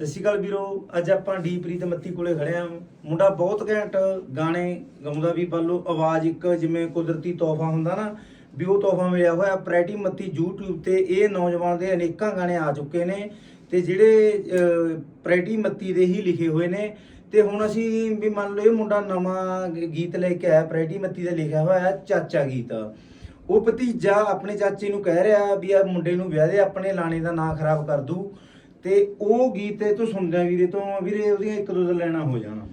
ਸਤਿ ਸ਼੍ਰੀ ਅਕਾਲ ਵੀਰੋ ਅੱਜ ਆਪਾਂ ਡੀਪ੍ਰੀਤ ਮੱਤੀ ਕੋਲੇ ਖੜੇ ਆ। ਮੁੰਡਾ ਬਹੁਤ ਘੈਂਟ ਗਾਣੇ ਗਾਉਂਦਾ ਵੀ ਬੱਲੋ ਆਵਾਜ਼ ਇੱਕ ਜਿਵੇਂ ਕੁਦਰਤੀ ਤੋਹਫਾ ਹੁੰਦਾ ਨਾ ਵੀ ਉਹ ਤੋਹਫਾ ਮਿਲਿਆ ਹੋਇਆ ਪ੍ਰੈਟੀ ਮੱਤੀ YouTube ਤੇ ਇਹ ਨੌਜਵਾਨ ਦੇ ਅਨੇਕਾਂ ਗਾਣੇ ਆ ਚੁੱਕੇ ਨੇ ਤੇ ਜਿਹੜੇ ਅਹ, ਪ੍ਰੈਟੀ ਮੱਤੀ ਦੇ ਹੀ ਲਿਖੇ ਹੋਏ ਨੇ। ਤੇ ਹੁਣ ਅਸੀਂ ਵੀ ਮੰਨ ਲਓ ਇਹ ਮੁੰਡਾ ਨਵਾਂ ਗੀਤ ਲੈ ਕੇ ਆਇਆ ਪ੍ਰੈਟੀ ਮੱਤੀ ਦਾ ਲਿਖਿਆ ਹੋਇਆ ਹੈ ਚਾਚਾ ਗੀਤ। ਉਹ ਭਤੀਜਾ ਆਪਣੇ ਚਾਚੇ ਨੂੰ ਕਹਿ ਰਿਹਾ ਵੀ ਆ ਮੁੰਡੇ ਨੂੰ ਵਿਆਹ ਦੇ ਆਪਣੇ ਲਾਣੇ ਦਾ ਨਾਂ ਖਰਾਬ ਕਰ ਦੂ ਤੇ ਉਹ ਗੀਤ ਇਹ ਤੋਂ ਸੁਣਦਿਆਂ ਵੀਰੇ ਤੋਂ, ਵੀਰੇ ਉਹਦੀਆਂ ਇੱਕ ਦੋ ਲੈਣਾ ਹੋ ਜਾਣਾ।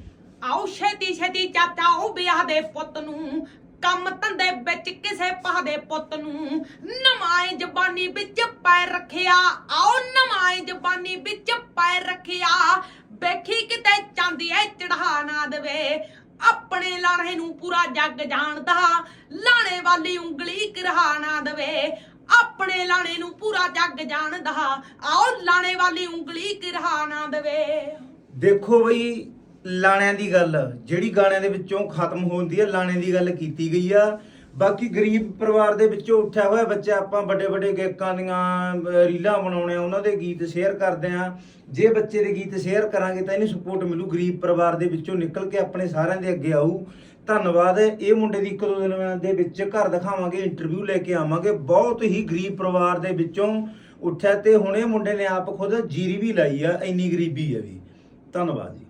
ਆਓ ਛੇਤੀ ਛੇਤੀ ਚਾਚਾ, ਉਹ ਵਿਆਹ ਦੇ ਪੁੱਤ ਨੂੰ, ਕੰਮ ਧੰਦੇ ਵਿੱਚ ਕਿਸੇ ਪਾਹ ਦੇ ਪੁੱਤ ਨੂੰ। ਨਮਾਏ ਜ਼ਬਾਨੀ ਵਿੱਚ ਪੈਰ ਰੱਖਿਆ, ਆਓ ਨਮਾਏ ਜ਼ਬਾਨੀ ਵਿੱਚ ਪੈਰ ਰੱਖਿਆ। ਵੇਖੀ ਕਿਤੇ ਚਾਂਦੀ ਐ ਚੜਾ ਨਾ ਦੇਵੇ, ਆਪਣੇ ਲਾਰੇ ਨੂੰ ਪੂਰਾ ਜੱਗ ਜਾਣਦਾ। ਲਾਣੇ ਵਾਲੀ ਉਂਗਲੀ ਕਰਹਾ ਨਾ ਦੇਵੇ ਲਾਣੇ ਨੂੰ ਪੂਰਾ ਜੱਗ ਜਾਣਦਾ। ਆਓ ਲਾਣੇ ਵਾਲੀ ਉਂਗਲੀ ਕਿਰਹਾ ਨਾ ਦੇਵੇ। ਦੇਖੋ ਬਈ, ਲਾਣਿਆਂ ਦੀ ਗੱਲ, ਜਿਹੜੀ ਗਾਣਿਆਂ ਦੇ ਵਿੱਚੋਂ ਖਤਮ ਹੁੰਦੀ ਹੈ ਲਾਣੇ ਦੀ ਗੱਲ ਕੀਤੀ ਗਈ ਆ। ਬਾਕੀ ਗਰੀਬ ਪਰਿਵਾਰ ਦੇ ਵਿੱਚੋਂ ਉੱਠਿਆ ਹੋਇਆ ਬੱਚਾ, ਆਪਾਂ ਵੱਡੇ ਵੱਡੇ ਗਾਇਕਾਂ ਦੀਆਂ ਰੀਲਾਂ ਬਣਾਉਣੇ ਆ, ਉਹਨਾਂ ਦੇ ਗੀਤ ਸ਼ੇਅਰ ਕਰਦੇ ਆ। ਜੇ ਬੱਚੇ ਦੇ ਗੀਤ ਸ਼ੇਅਰ ਕਰਾਂਗੇ ਤਾਂ ਇਹਨੂੰ ਸਪੋਰਟ ਮਿਲੂ, ਗਰੀਬ ਪਰਿਵਾਰ ਦੇ ਵਿੱਚੋਂ ਨਿਕਲ ਕੇ ਆਪਣੇ ਸਾਰਿਆਂ ਦੇ ਅੱਗੇ ਆਊ। ਧੰਨਵਾਦ, ਇਹ ਮੁੰਡੇ ਦੀ ਇੱਕ ਦੋ ਦਿਨ ਦੇ ਵਿੱਚ ਘਰ ਦਿਖਾਵਾਂਗੇ ਇੰਟਰਵਿਊ ਲੈ ਕੇ ਆਵਾਂਗੇ। ਬਹੁਤ ਹੀ ਗਰੀਬ ਪਰਿਵਾਰ ਦੇ ਵਿੱਚੋਂ ਉੱਠਿਆ ਤੇ ਹੁਣ ਇਹ ਮੁੰਡੇ ਨੇ ਆਪ ਖੁਦ ਜੀਰੀ ਵੀ ਲਾਈ ਆ, ਇੰਨੀ ਗਰੀਬੀ ਆ ਵੀ। ਧੰਨਵਾਦ ਜੀ।